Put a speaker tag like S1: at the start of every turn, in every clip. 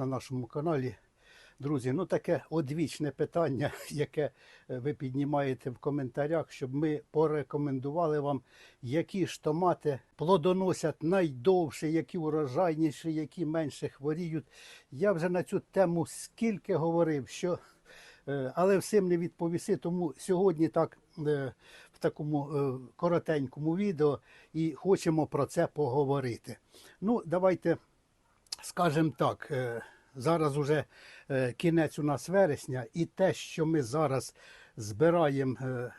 S1: на нашому каналі. Друзі, ну таке одвічне питання, яке е, ви піднімаєте в коментарях, щоб ми порекомендували вам, які ж томати плодоносять найдовше, які урожайніші, які менше хворіють. Я вже на цю тему скільки говорив, що е, але всім не відповіси, тому сьогодні так е, в такому коротенькому відео і хочемо про це поговорити. Ну, давайте скажемо так. е, Зараз уже е, кінець у нас вересня, і те, що ми зараз збираємо, е,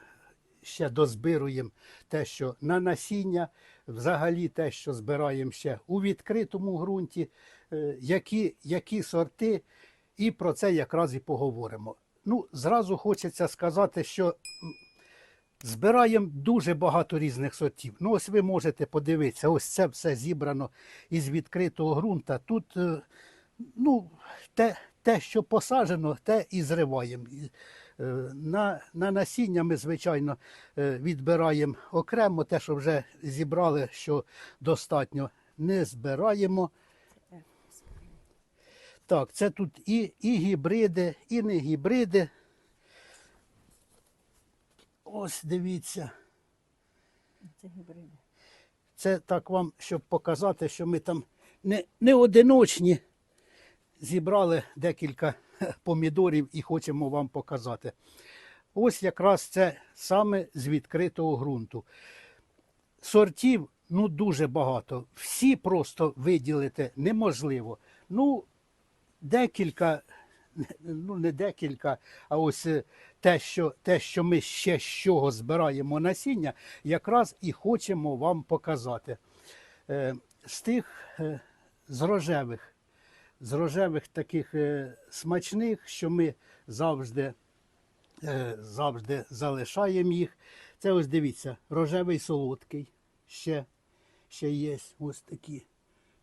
S1: ще дозбируємо те, що на насіння, взагалі те, що збираємо ще у відкритому ґрунті, які, які сорти, і про це якраз і поговоримо. Ну, зразу хочеться сказати, що збираємо дуже багато різних сортів. Ну, ось ви можете подивитися, ось це все зібрано із відкритого ґрунта. Тут е, ну, те, те, що посаджено, те і зриваємо. Е, На, на насіння ми, звичайно, е, відбираємо окремо, те, що вже зібрали, що достатньо, не збираємо. Так, це тут і, і гібриди, і не гібриди. Ось дивіться.
S2: Це гібриди.
S1: Це так вам, щоб показати, що ми там не, не одиночні. Зібрали декілька помідорів і хочемо вам показати. Ось якраз це саме з відкритого ґрунту. Сортів ну дуже багато. Всі просто виділити неможливо. Ну, декілька, ну не декілька, а ось е, те, що, те, що ми ще з чого збираємо насіння, якраз і хочемо вам показати. Е, З тих е, з рожевих, з рожевих таких смачних, що ми завжди, завжди залишаємо їх. Це ось дивіться, рожевий солодкий ще, ще є ось такі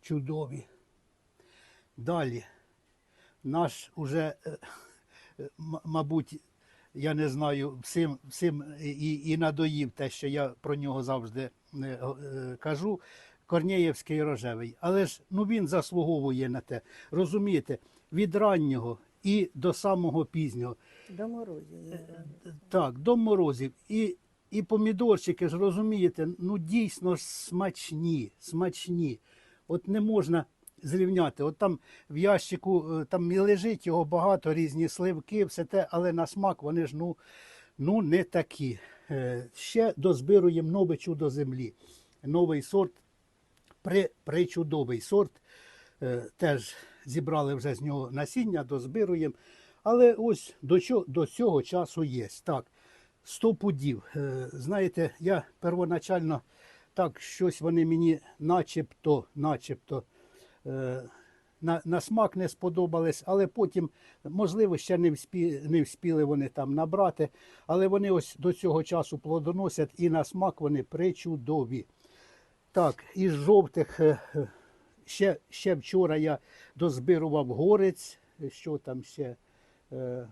S1: чудові. Далі наш уже, е, е, мабуть, я не знаю, всім, всім і, і надоїв те, що я про нього завжди е, кажу. Корнеєвський рожевий. Але ж ну він заслуговує на те. Розумієте, від раннього і до самого пізнього.
S2: До морозів.
S1: Так, до морозів. І, і помідорчики ж розумієте, ну дійсно смачні, смачні. От не можна зрівняти. От там в ящику е, там і лежить його багато, різні сливки, все те, але на смак вони ж ну, ну не такі. Е, Ще дозбируємо нове чудо землі. Новий сорт, при, причудовий сорт. Е, Теж зібрали вже з нього насіння, дозбируємо. Але ось до, до цього часу є. Так, 100 пудів. Знаєте, я первоначально так щось вони мені начебто, начебто на, на смак не сподобались, але потім, можливо, ще не, вспі, не вспіли вони там набрати. Але вони ось до цього часу плодоносять і на смак вони причудові. Так, із жовтих е, е, ще, ще вчора я дозбирував горець, що там ще. Е,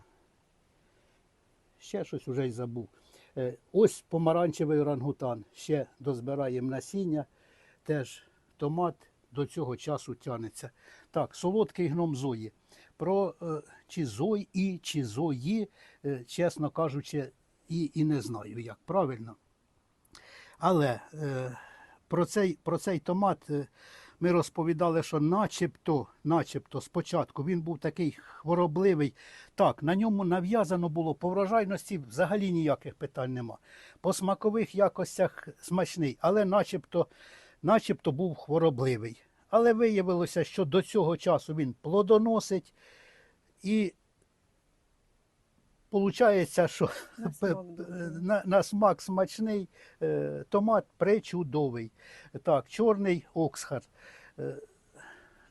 S1: ще щось вже й забув. Е, ось помаранчевий орангутан. Ще дозбираємо насіння. Теж томат до цього часу тянеться. Так, солодкий гном Зої. Про е, чи Зої, чи Зої, е, чесно кажучи, і, і не знаю, як правильно. Але е, про, цей, про цей томат е, ми розповідали, що начебто, начебто спочатку він був такий хворобливий. Так, на ньому нав'язано було по врожайності взагалі ніяких питань нема. По смакових якостях смачний, але начебто, начебто був хворобливий. Але виявилося, що до цього часу він плодоносить і Получається, що
S2: На смак
S1: на, на смак смачний, е, томат пречудовий. Так, чорний Оксхар. Е,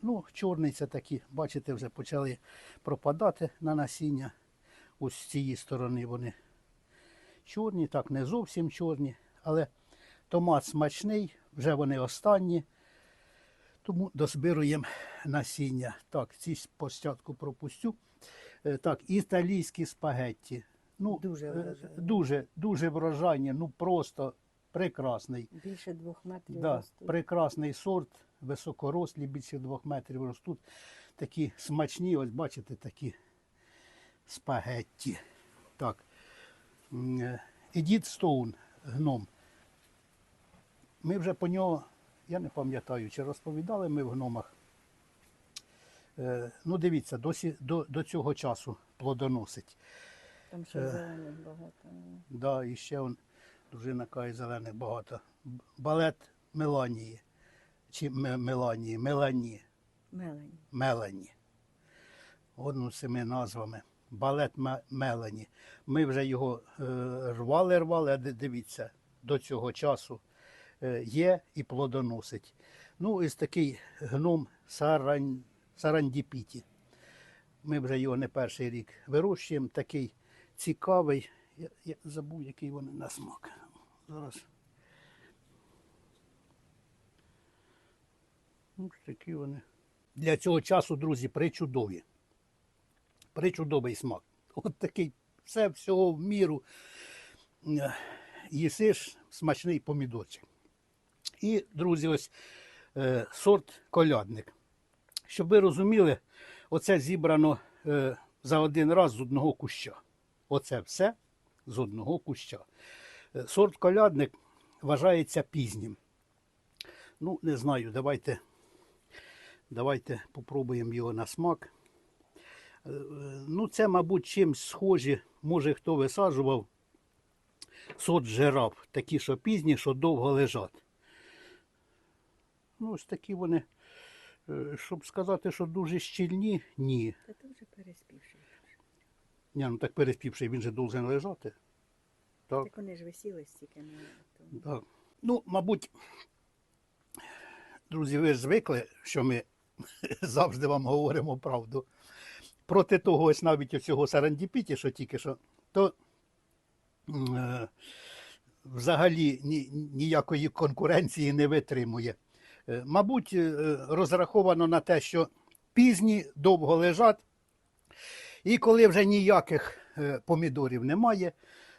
S1: ну, чорний це такі, бачите, вже почали пропадати на насіння. Ось з цієї сторони вони чорні, так, не зовсім чорні, але томат смачний, вже вони останні. Тому дозбируємо насіння. Так, ці спочатку пропустю. Е, Так, італійські спагетті. Ну,
S2: Дуже
S1: е,
S2: врожайні.
S1: дуже, дуже врожайні, ну просто прекрасний.
S2: Більше двох метрів
S1: Да,
S2: ростуть.
S1: прекрасний сорт, високорослі, більше двох метрів ростуть. такі смачні, ось бачите, такі спагетті. Так. Е, Едіт Стоун, гном. Ми вже по нього, я не пам'ятаю, чи розповідали ми в гномах. Е, ну, дивіться, досі, до, до цього часу плодоносить.
S2: Там ще
S1: Е.
S2: зелених багато. ну.
S1: Да, і ще он, дружина каже, зелених багато. Балет Меланії. Чи Ме- Меланії, Мелані,
S2: Мелені.
S1: Мелані. Одну з цими назвами. Балет Мелані. Ми вже його е, рвали, рвали, а дивіться, до цього часу є і плодоносить. Ну, ось такий гном сарандіпіті. Ми вже його не перший рік вирощуємо. Такий цікавий. Я, я забув, який вони на смак. Зараз. Ну, такі вони. Для цього часу, друзі, причудові. Причудовий смак. От такий все всього в міру. Е, Їсиш смачний помідорчик. І, друзі, ось е, сорт колядник. Щоб ви розуміли, оце зібрано е, за один раз з одного куща. Оце все з одного куща. Е, Сорт колядник вважається пізнім. Ну, не знаю, давайте, давайте попробуємо його на смак. Е, Ну, це, мабуть, чимсь схожі, може хто висаджував сорт жираф, такі, що пізні, що довго лежать. Ну, ось такі вони, е, щоб сказати, що дуже щільні, ні.
S2: Та ти вже переспівши.
S1: Ні, ну так переспівши, він же должен лежати. Так.
S2: Так вони ж висіли стільки тому.
S1: Так. Ну, мабуть, друзі, ви ж звикли, що ми завжди вам говоримо правду. Проти того, ось навіть оцього сарандіпіті, що тільки що, то е, взагалі ні, ніякої конкуренції не витримує. Е, Мабуть, е, розраховано на те, що пізні довго лежать, і коли вже ніяких е, помідорів немає,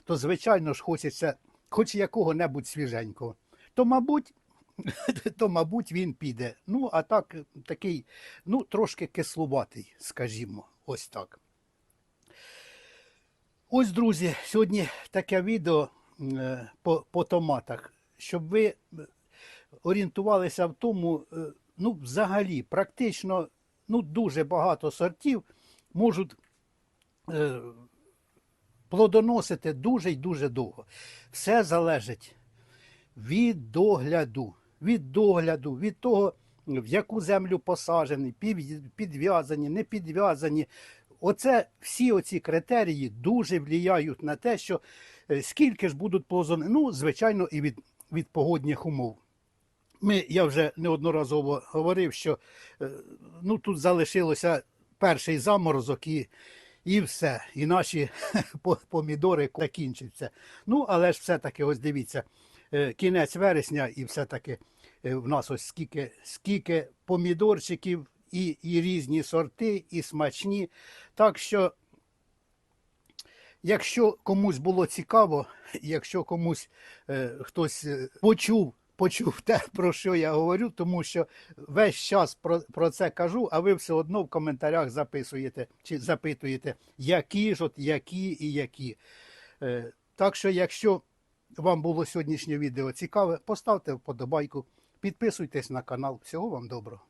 S1: то звичайно ж хочеться хоч якого-небудь свіженького. То, мабуть, то, мабуть, він піде. Ну, а так, такий, ну, трошки кислуватий, скажімо, ось так. Ось, друзі, сьогодні таке відео е, по, по томатах, щоб ви е, орієнтувалися в тому, е, ну, взагалі, практично ну, дуже багато сортів можуть е, плодоносити дуже й дуже довго. Все залежить від догляду, від догляду, від того, в яку землю посаджені, підв'язані, не підв'язані. Оце всі оці критерії дуже впливають на те, що е, скільки ж будуть плодони. Ну, звичайно, і від, від погодних умов. Ми, я вже неодноразово говорив, що е, ну, тут залишилося перший заморозок і, і все. І наші помідори закінчаться. Ну, але ж все-таки, ось дивіться, е, кінець вересня, і все-таки е, в нас ось скільки, скільки помідорчиків, і, і різні сорти, і смачні. Так що, якщо комусь було цікаво, якщо комусь е, хтось почув, почув те, про що я говорю, тому що весь час про, про це кажу, а ви все одно в коментарях записуєте чи запитуєте, які ж от, які і які. Е, так що, якщо вам було сьогоднішнє відео цікаве, поставте вподобайку, підписуйтесь на канал. Всього вам доброго.